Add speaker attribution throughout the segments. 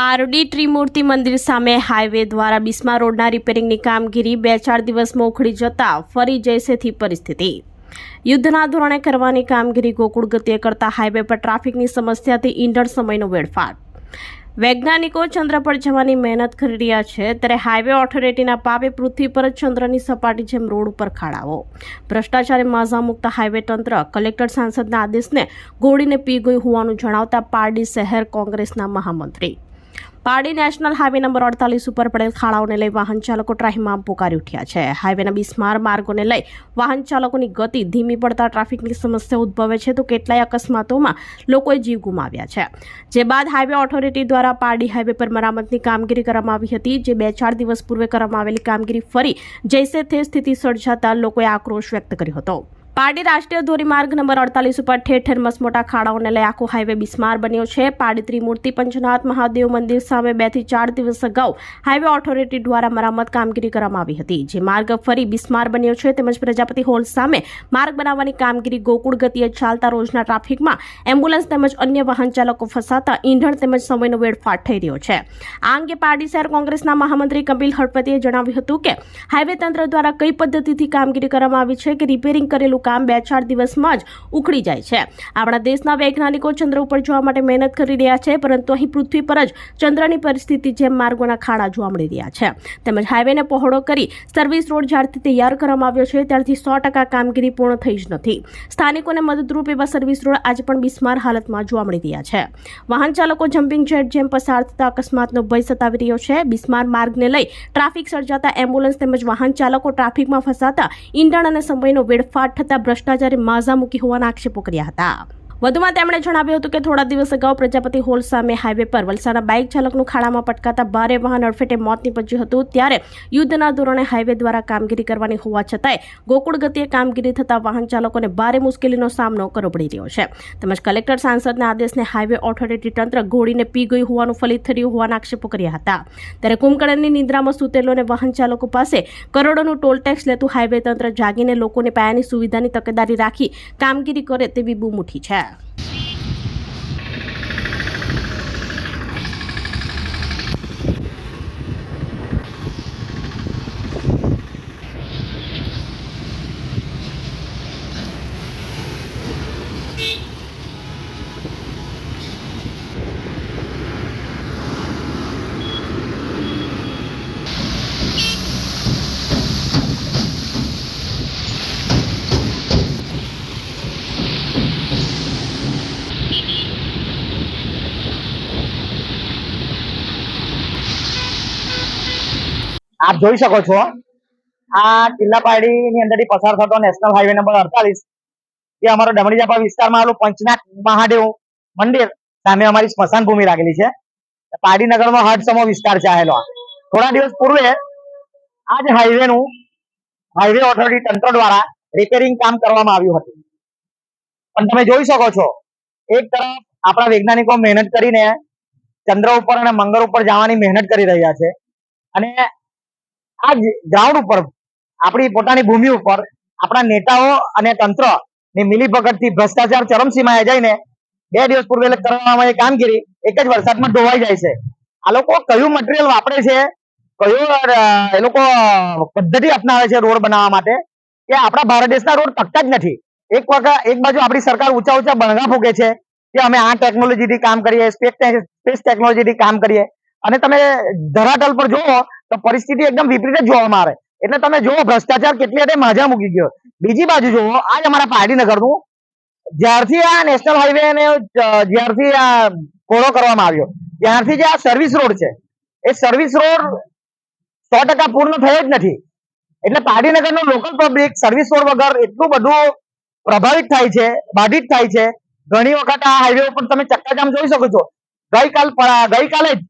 Speaker 1: પારડી ત્રિમૂર્તિ મંદિર સામે હાઈવે દ્વારા બિસ્મા રોડના રિપેરિંગની કામગીરી બે ચાર દિવસમાં ઉખડી જતા ફરી જૈસેથી પરિસ્થિતિ. યુદ્ધના ધોરણે કરવાની કામગીરી ગોકુળ ગતિએ કરતા હાઈવે પર ટ્રાફિકની સમસ્યાથી ઈંધણ સમયનો વેડફાટ. વૈજ્ઞાનિકો ચંદ્ર પર જવાની મહેનત કરી રહ્યા છે, ત્યારે હાઈવે ઓથોરિટીના પાપે પૃથ્વી પર ચંદ્રની સપાટી જેમ રોડ ઉપર ખાડાઓ. ભ્રષ્ટાચારે માઝા મુક્ત હાઈવે તંત્ર કલેક્ટર સાંસદના આદેશને ગોળીને પી ગયું હોવાનું જણાવતા પારડી શહેર કોંગ્રેસના મહામંત્રી. પારડી નેશનલ હાઈવે નંબર અડતાલીસ ઉપર પડેલ ખાડાઓને લઈ વાહન ચાલકો ત્રાહિમામ પોકારી ઉઠ્યા છે. હાઈવેના બિસ્માર માર્ગોને લઈ વાહન ચાલકોની ગતિ ધીમી પડતા ટ્રાફિકની સમસ્યા ઉદ્ભવે છે તો કેટલાય અકસ્માતોમાં લોકોએ જીવ ગુમાવ્યા છે. જે બાદ હાઈવે ઓથોરિટી દ્વારા પારડી હાઈવે પર મરામતની કામગીરી કરવામાં આવી હતી. જે બે ચાર દિવસ પૂર્વે કરવામાં આવેલી કામગીરી ફરી જૈસે તે સ્થિતિ સર્જાતા લોકોએ આક્રોશ વ્યક્ત કર્યો હતો. પારડી રાષ્ટ્રીય ધોરીમાર્ગ નંબર અડતાલીસ ઉપર ઠેર ઠેર મસમોટા ખાડાઓને લઈ આખો હાઈવે બિસ્માર બન્યો છે. પારડી ત્રિમૂર્તિ પંચનાથ મહાદેવ મંદિર સામે બેથી ચાર દિવસ અગાઉ હાઈવે ઓથોરિટી દ્વારા મરામત કામગીરી કરવામાં આવી હતી. જે માર્ગ ફરી બિસ્માર બન્યો છે તેમજ પ્રજાપતિ હોલ સામે માર્ગ બનાવવાની કામગીરી ગોકુળ ગતિએ ચાલતા રોજના ટ્રાફિકમાં એમ્બ્યુલન્સ તેમજ અન્ય વાહન ચાલકો ફસાતા ઈંધણ તેમજ સમયનો વેડફાટ થઈ રહ્યો છે. આ અંગે પારડી શહેર કોંગ્રેસના મહામંત્રી કપિલ હળપતિએ જણાવ્યું હતું કે હાઈવે તંત્ર દ્વારા કઈ પદ્ધતિથી કામગીરી કરવામાં આવી છે કે રિપેરિંગ કરેલું કામ બે ચાર દિવસમાં જ ઉખડી જાય છે. આપણા દેશના વૈજ્ઞાનિકો ચંદ્ર ઉપર જવા માટે મહેનત કરી રહ્યા છે, પરંતુ અહીં પૃથ્વી પર જ ચંદ્રની પરિસ્થિતિ જેમ માર્ગોના ખાડા જોવા મળી રહ્યા છે. તેમજ હાઈવેને પહોળો કરી સર્વિસ રોડ જ્યારથી તૈયાર કરવામાં આવ્યો છે, ત્યારથી સો ટકા કામગીરી પૂર્ણ થઈ જ નથી. સ્થાનિકોને મદદરૂપ એવા સર્વિસ રોડ આજે પણ બિસ્માર હાલતમાં જોવા મળી રહ્યા છે. વાહન ચાલકો જમ્પિંગ જેટ જેમ પસાર થતા અકસ્માતનો ભય સતાવી રહ્યો છે. બિસ્માર માર્ગને લઈ ટ્રાફિક સર્જાતા એમ્બ્યુલન્સ તેમજ વાહન ચાલકો ટ્રાફિકમાં ફસાતા ઈંધણ અને સમયનો વેડફાટ થતા ભ્રષ્ટાચારે માઝા હોવાના આક્ષેપો કર્યા હતા. વધુમાં તેમણે જણાવ્યું હતું કે થોડા દિવસ અગાઉ પ્રજાપતિ હોલ સામે હાઈવે પર વલસાડના બાઇક ચાલકનું ખાડામાં પટકાતા ભારે વાહન અડફેટે મોત નીપજ્યું હતું. ત્યારે યુદ્ધના ધોરણે હાઈવે દ્વારા કામગીરી કરવાની હોવા છતાંય ગોકુળ ગતિએ કામગીરી થતાં વાહન ચાલકોને ભારે મુશ્કેલીનો સામનો કરવો પડી રહ્યો છે. તેમજ કલેક્ટર સાંસદના આદેશને હાઈવે ઓથોરિટી તંત્ર ઘોડીને પી ગયું હોવાનું ફલિત થયું હોવાના આક્ષેપો કર્યા હતા. ત્યારે કુંભકર્ણની નિદ્રામાં સૂતેલોને વાહન ચાલકો પાસે કરોડોનું ટોલ ટેક્સ લેતું હાઈવે તંત્ર જાગીને લોકોને પાયાની સુવિધાની તકેદારી રાખી કામગીરી કરે તેવી બૂમ ઉઠી છે. Yeah.
Speaker 2: આપ જોઈ શકો છો. આ કિલ્લાપાડી ની અંદર પસાર થતો નેશનલ હાઈવે નંબર અડતાલીસ. એ અમારો ડમણીજાપા વિસ્તારમાં આવેલું પંચનાથ મહાદેવ મંદિર સામે અમારી સ્મશાન ભૂમિ લાગેલી છે. પાડીનગરમાં હડસમો વિસ્તાર છે આવેલો થોડા દિવસ પૂર્વે આ જ હાઈવે નું હાઈવે ઓથોરિટી તંત્ર દ્વારા રિપેરિંગ કામ કરવામાં આવ્યું હતું. પણ તમે જોઈ શકો છો, એક તરફ આપણા વૈજ્ઞાનિકો મહેનત કરીને ચંદ્ર ઉપર અને મંગળ ઉપર જવાની મહેનત કરી રહ્યા છે. અને આ ગ્રાઉન્ડ ઉપર, આપણી પોતાની ભૂમિ ઉપર, આપણા નેતાઓ અને તંત્રની મિલીભગતથી ભ્રષ્ટાચાર ચરમસીમાએ જઈને બે દિવસ પૂર્વે કરવામાં એ કામગીરી એક જ વરસાદમાં ધોવાઈ જાય છે. આ લોકો કયું મટીરિયલ વાપરે છે? કયું એ લોકો પદ્ધતિ અપનાવે છે રોડ બનાવવા માટે? કે આપણા ભારત દેશના રોડ ટકતા જ નથી. એક વખત, એક બાજુ આપણી સરકાર ઊંચા ઊંચા બણગા ફૂકે છે, કે અમે આ ટેકનોલોજીથી કામ કરીએ સ્પેસ સ્પેસ ટેકનોલોજીથી કામ કરીએ. અને તમે ધરાતલ પર જુઓ તો પરિસ્થિતિ એકદમ વિપરીત જ જોવામાં આવે એટલે તમે જોવો ભ્રષ્ટાચાર કેટલી હદે માજા મૂકી ગયો. બીજી બાજુ જોવો આજ અમારા પાડીનગરનું જ્યારથી આ નેશનલ હાઈવે ને જ્યારથી આ કોરો કરવામાં આવ્યો, ત્યારથી જે આ સર્વિસ રોડ છે, એ સર્વિસ રોડ સો ટકા પૂર્ણ થયો જ નથી. એટલે પાટીનગરનું લોકલ પબ્લિક સર્વિસ રોડ વગર એટલું બધું પ્રભાવિત થાય છે, બાધિત થાય છે. ઘણી વખત આ હાઈવે ઉપર તમે ચક્કાજામ જોઈ શકો છો. ગઈકાલ, ગઈકાલે જ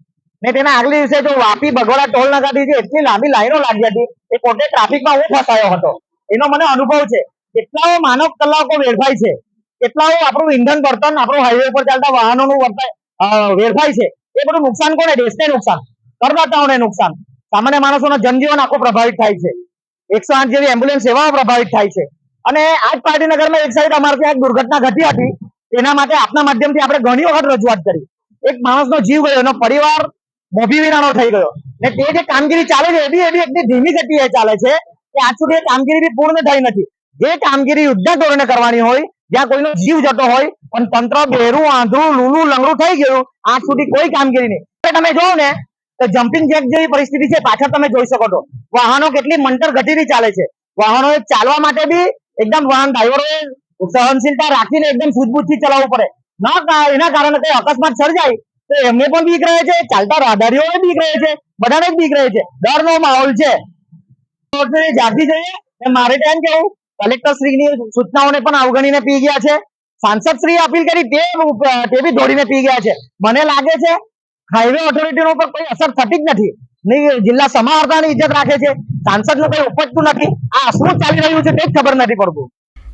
Speaker 2: ને તેના આગલે દિવસે જો વાપી બગોડા ટોલ નાકાથી જે એટલી લાંબી લાઈનો લાગી હતી, એ પોતે ટ્રાફિકમાં હું ફસાયો હતો. એનો મને અનુભવ છે. કેટલાઓ માનવ કલાકો વેડફાય છે. કેટલાઓ આપણું ઈંધન બળતણ, આપણું હાઈવે પર ચાલતા વાહનોનું વેરફાય છે. એ બધું નુકસાન કોને? દેશને નુકસાન. કરદાતાઓને નુકસાન. સામાન્ય માણસોનો જનજીવન આખું પ્રભાવિત થાય છે. એકસો આઠ જેવી એમ્બ્યુલન્સ સેવાઓ પ્રભાવિત થાય છે. અને આજ પાર્ટીનગરમાં એક સાઈડ અમારે ત્યાં એક દુર્ઘટના ઘટી હતી. તેના માટે આપના માધ્યમથી આપણે ઘણી વખત રજૂઆત કરી. એક માણસનો જીવ ગયો, એનો પરિવાર મોભી વિનાનો થઈ ગયો. ને તે જે કામગીરી ચાલે છે, એ બી એ બી એટલી ધીમી ગતિએ ચાલે છે કે આજ સુધી કામગીરી બી પૂર્ણ થઈ નથી. જે કામગીરી યુદ્ધના ધોરણે કરવાની હોય, જ્યાં કોઈનો જીવ જતો હોય, પણ તંત્ર બેરું, આંધળું, લૂલું, લંગડું થઈ ગયું, આજ સુધી કોઈ કામગીરી નહીં. તમે જોવો ને, તો જમ્પિંગ જેક જેવી પરિસ્થિતિ છે, પાછળ તમે જોઈ શકો છો. વાહનો કેટલી મંતર ગતિથી ચાલે છે. વાહનો ચાલવા માટે બી એકદમ વાહન ડ્રાઈવરોએ સહનશીલતા રાખીને એકદમ સૂઝબૂછથી ચલાવવું પડે. ના એના કારણે કોઈ અકસ્માત સર્જાય તો એમને પણ બીક રહે છે, ચાલતા રાહદારીઓને બીક રહે છે, બધાને બીક રહે છે. ડરનો માહોલ છે. જાગી જોઈએ મારે એમ કેવું કલેક્ટર શ્રીની સૂચનાઓને પણ અવગણીને પી ગયા છે. સાંસદ શ્રી અપીલ કરી તે બી દોડીને પી ગયા છે. મને લાગે છે હાઈવે ઓથોરિટીનો પર કોઈ અસર થતી જ નથી. નહીં, જિલ્લા સમાહર્તાની ઇજ્જત રાખે છે. સાંસદનું કોઈ ઉપજતું નથી. આ શું ચાલી રહ્યું છે, તે જ ખબર નથી પડતું.